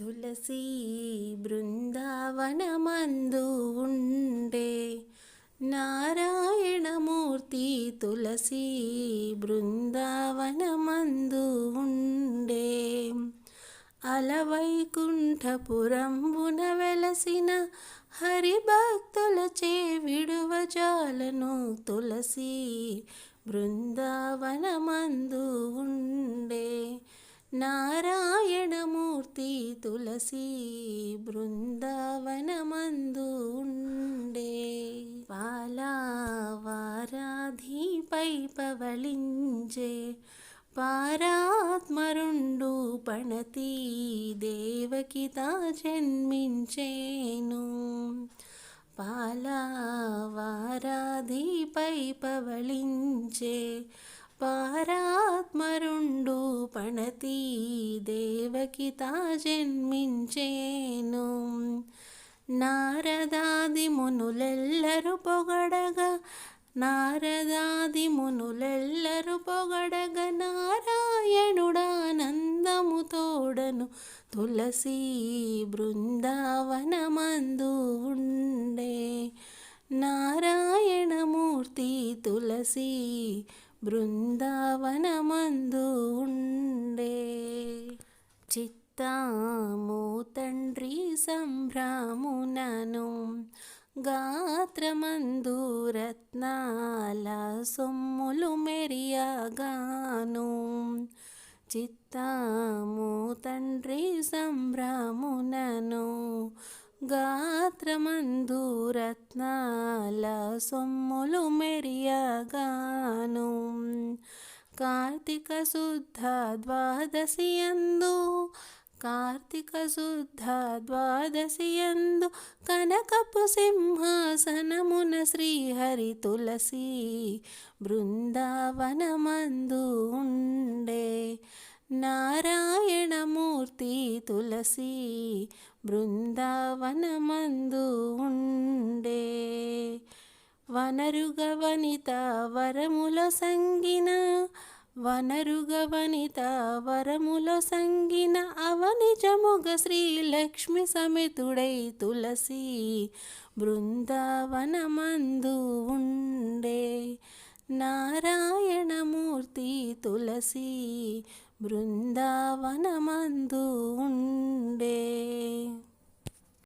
తులసి బృందావనమందు ఉండే నారాయణమూర్తి తులసి బృందావనమందు ఉండే. అలవైకుంఠపురంబున వెలసిన హరిభక్తులచే విడువజాలను తులసి బృందావనమందు ఉండే. నారా మూర్తి తులసి బృందావనమందు ఉండే పాలావారాధిపై పవళించే పారాత్మరుండు పణతి దేవకిత జన్మించేను. పాలావారాధిపై పవళించే పారాత్మరుండు పణతి దేవకిత జన్మించేను. నారదాది మునులెల్లరు పొగడగా నారదాది మునులెల్లరు పొగడగ నారాయణుడానందము తోడను తులసి బృందావనమందు ఉండే. నారాయణమూర్తి తులసి బృందావనమందు ఉండే చిత్తాము తండ్రి సంభ్రామునను గాత్రమందు రత్నాల సొమ్ములు మెరియాగాను. చిత్తాము తండ్రి సంభ్రామునను గాత్రమందు రత్నాల సొమ్ములు మెరియగాను. కార్తీక శుద్ధ ద్వాదశి అందు కార్తీక శుద్ధ ద్వాదశి యందు కనకపు సింహాసనమున శ్రీహరి తులసి బృందావనమందు ఉండే. నారా తులసి బృందావనమందు ఉండే. వనరుగ వనిత వరముల సంగిన వనరుగ వనిత వరములో సంగిన అవనిజముగ శ్రీలక్ష్మి సమితుడై తులసి బృందావనమందు ఉండే. నారాయణమూర్తి తులసి బృందావనమందు ఉండే